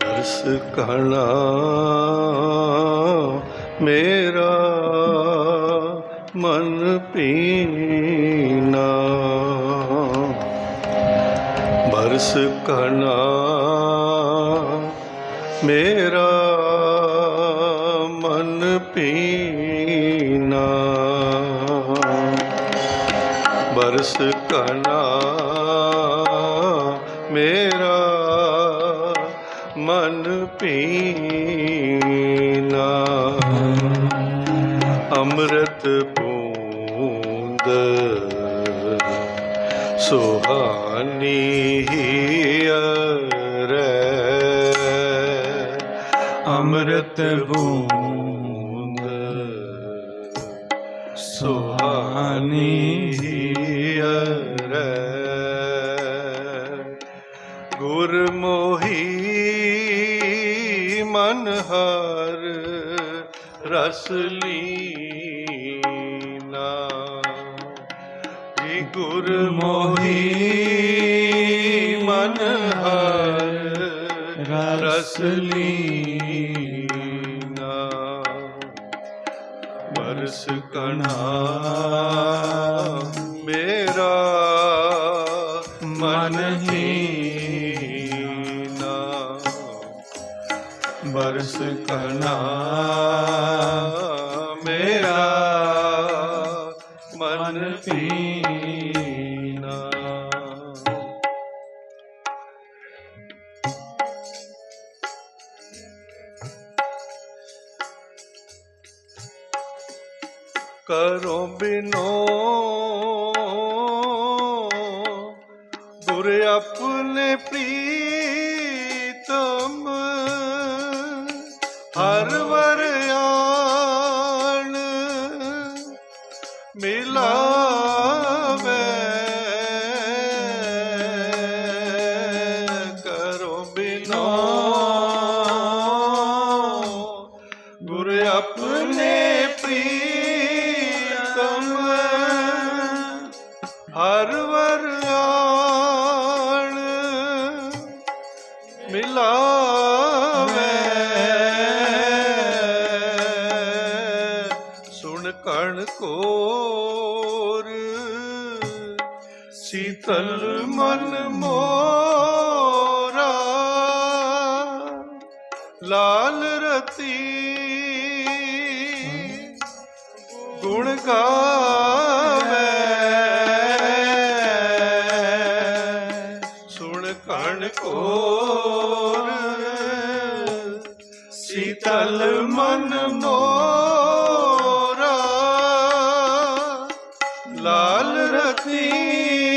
ਦਰਸ ਕਣਾ ਮੇਰਾ ਮਨ ਪੀਨਾ ਬਰਸ ਕਣਾ ਮੇਰਾ ਮਨ ਪੀਨਾ ਬਰਸ ਕਣਾ ਮੇਰਾ ਪੀਨਾ। ਅੰਮ੍ਰਿਤ ਬੂੰਦ। ਸੁਹਾਨੀ ਰੇ ਅੰਮ੍ਰਿਤ ਬੂੰਦ। ਸੁਹਾਨੀ ਹਰ ਰਸ ਲੀਨਾ। ਜੀ ਗੁਰਮੋਹੀ ਮਨ ਹਰ ਰਸ ਲੀਨਾ। ਬਰਸ ਕਣਾ ਬਰਸ ਕਰਨਾ। ਮੇਰਾ ਮਨ ਪੀਨਾ ਕਰੋ ਬਿਨੋ ਗੁਰ ਆਪਣੇ ਪ੍ਰੀਤਮ ਸੀਤਲ ਮਨ ਮੋਰਾ, ਲਾਲ ਰਤੀ। ਗੁਣ ਗਾਵੇ, ਸੁਣ ਕਣ ਕੋਰ। ਸੀਤਲ ਮਨ ਮੋਰਾ, ਲਾਲ ਰਤੀ।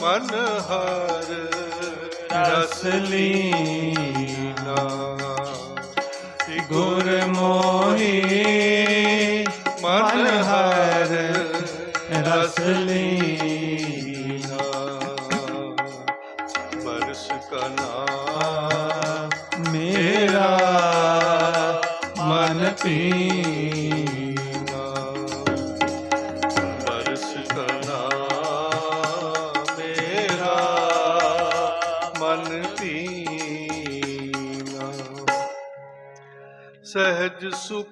ਮਨ ਹਰ ਰਸ ਲੀਨਾ। ਗੁਰਮੋਹੀ ਮਨ ਹਰ ਰਸ ਲੀਨਾ। ਬਰਸ ਕਨਾ ਮੇਰਾ ਮਨ ਪੀਨਾ। su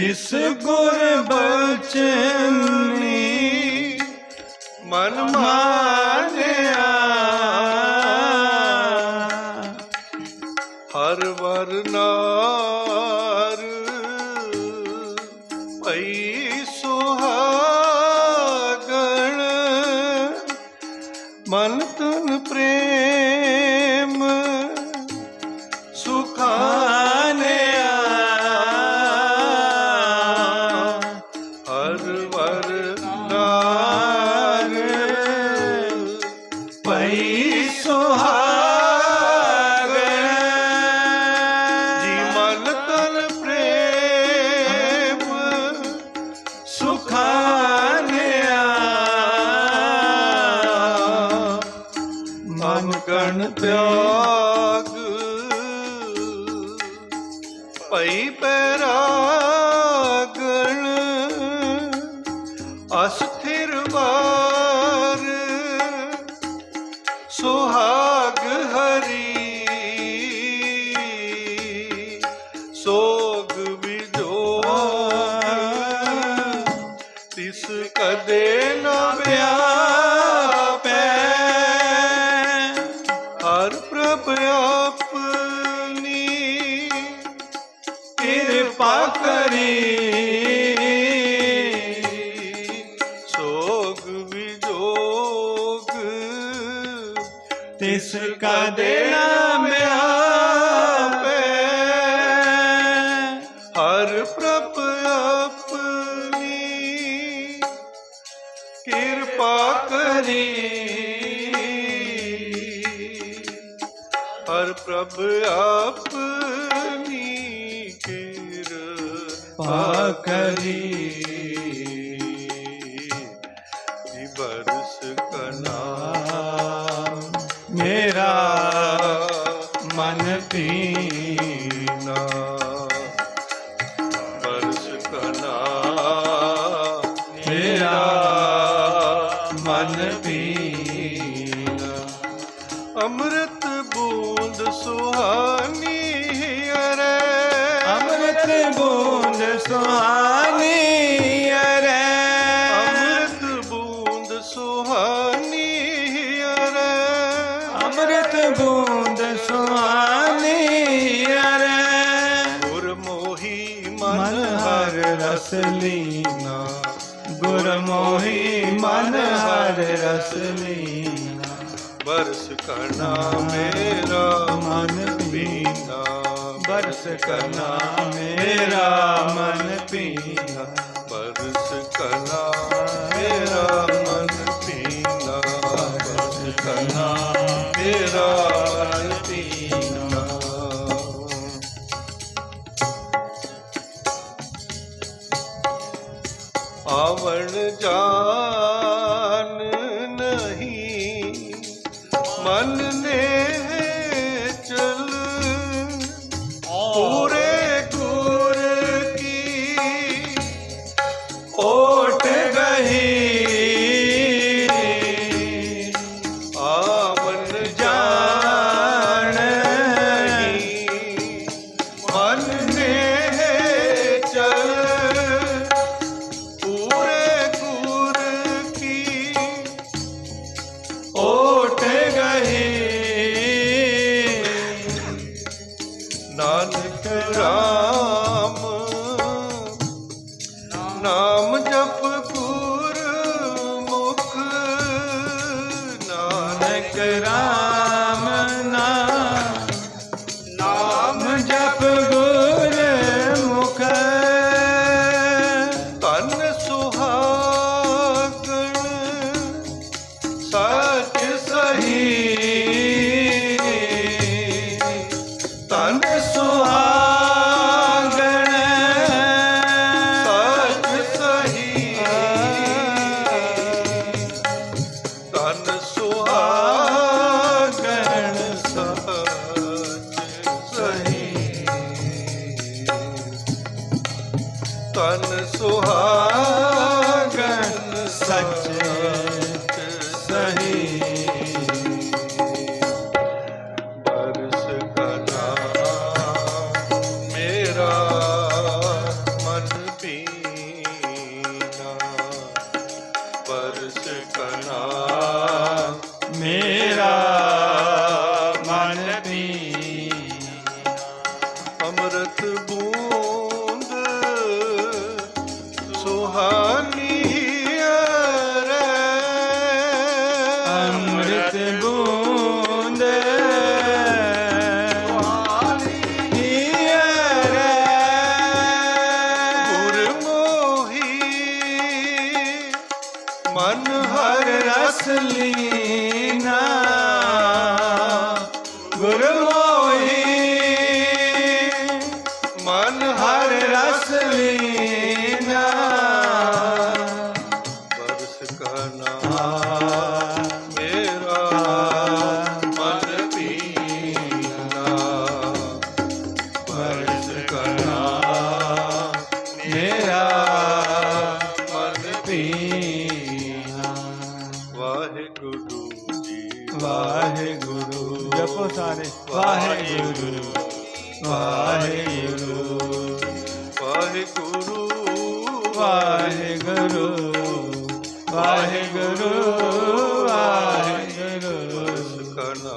ਜਿਸ ਗੁਰ ਬਚਨੀ ਮਨ ਮਾਨਿਆ। ਹਰ ਵਰਨਾਰ ਪਈ ਸੁਹਾਗਣ। ਮਨ ਕਿਰਪਾ ਕਰੀ। ਸੋਗ ਵਿਜੋਗ ਤਿਸ ਕਦੇ ਨਾ ਮਿਆਪੈ। ਹਰ ਪ੍ਰਭ ਆਪਣੀ ਕਿਰਪਾ ਕਰੀ। ਹਰ ਪ੍ਰਭ ਆਪ ਕਿਰਪਾ ਕਰੀ। ਜੀ ਬਰਸ ਕਨਾ। ਮੇਰਾ ਮਨ ਪੀਨਾ। ਨਾ ਬਰਸ ਕਨਾ। ਮੇਰਾ ਬੂੰਦ ਸੁਹਾਨੀ ਅਰੇ। ਗੁਰ ਮੋਹੀ ਮਨ ਹਰ ਰਸ ਲੀਨਾ। ਗੁਰ ਮੋਹੀ ਮਨ ਹਰ ਰਸ ਲੀਨਾ। ਬਰਸ ਕਣਾ ਮੇਰਾ ਮਨ ਪੀਨਾ। ਬਰਸ ਕਰਨਾ ਮੇਰਾ ਮਨ ਨੇ शंकरा হা ਮਨ ਪੀਆ ਵਾਹਿਗੁਰੂ ਜੀ ਵਾਹਿਗੁਰੂ। ਜਪੋ ਸਾਰੇ। ਵਾਹਿਗੁਰੂ। ਵਾਹਿਗੁਰੂ। ਵਾਹਿਗੁਰੂ। ਵਾਹਿਗੁਰੂ। ਵਾਹਿਗੁਰੂ। ਵਾਹਿਗੁਰੂ ਸਖਨਾ